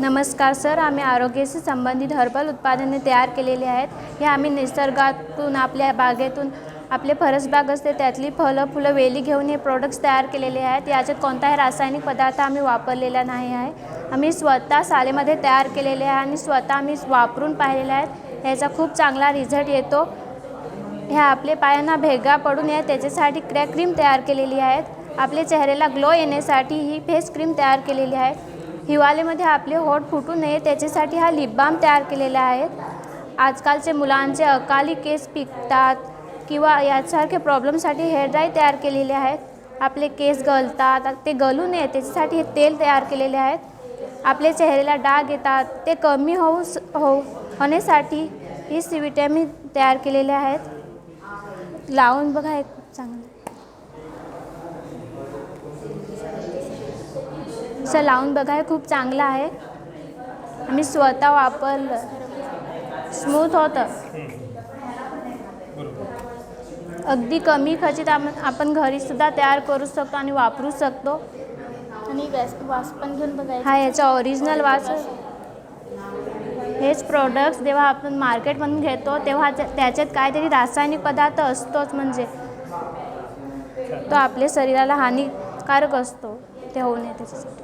नमस्कार सर आम्ही आरोग्याशी संबंधित हर्बल उत्पादने तयार केलेली आहेत. हे आम्ही निसर्गातून आपल्या बागेतून आपले फरसबाग असते त्यातली फलं फुलं वेली घेऊन हे प्रोडक्ट्स तयार केलेले आहेत. याच्यात कोणताही रासायनिक पदार्थ आम्ही वापरलेला नाही आहे. आम्ही स्वतः शाळेमध्ये तयार केलेले आहे आणि स्वतः आम्ही वापरून पाहिलेले आहेत. याचा खूप चांगला रिझल्ट येतो. ह्या आपले पायांना भेगा पडू नये त्याच्यासाठी क्रॅक क्रीम तयार केलेली आहेत. आपले चेहऱ्याला ग्लो येण्यासाठी ही फेस क्रीम तयार केलेली आहे. हिवाळ्यामध्ये आपले होठ फुटू नये त्याच्यासाठी हा लिप बाम तयार केलेला आहे. आजकालचे मुलांचे अकाली केस पिकतात किंवा यासारखे प्रॉब्लेमसाठी हेअर ड्राय तयार केलेले आहेत. आपले केस गळतात ते गळू नये त्याच्यासाठी हे तेल तयार केलेले आहेत. आपले चेहऱ्याला डाग येतात ते कमी होऊ हो होण्यासाठी ही सी विटॅमिन तयार केलेले आहेत. लावून बघा एक खूप चांगलं. असं लावून बघा हे खूप चांगलं आहे. आम्ही स्वतः वापरलं. स्मूथ होतं. अगदी कमी खर्चित आपण आपण घरीसुद्धा तयार करू शकतो आणि वापरू शकतो. आणि वास पण घेऊन बघायचं. हा याचा ओरिजिनल वास हेच प्रोडक्ट्स जेव्हा आपण मार्केटमधून घेतो तेव्हा त्या- त्याच्यात काहीतरी रासायनिक पदार्थ असतोच म्हणजे. तो आपल्या शरीराला हानिकारक असतो. ते होऊ नये त्याच्यासाठी.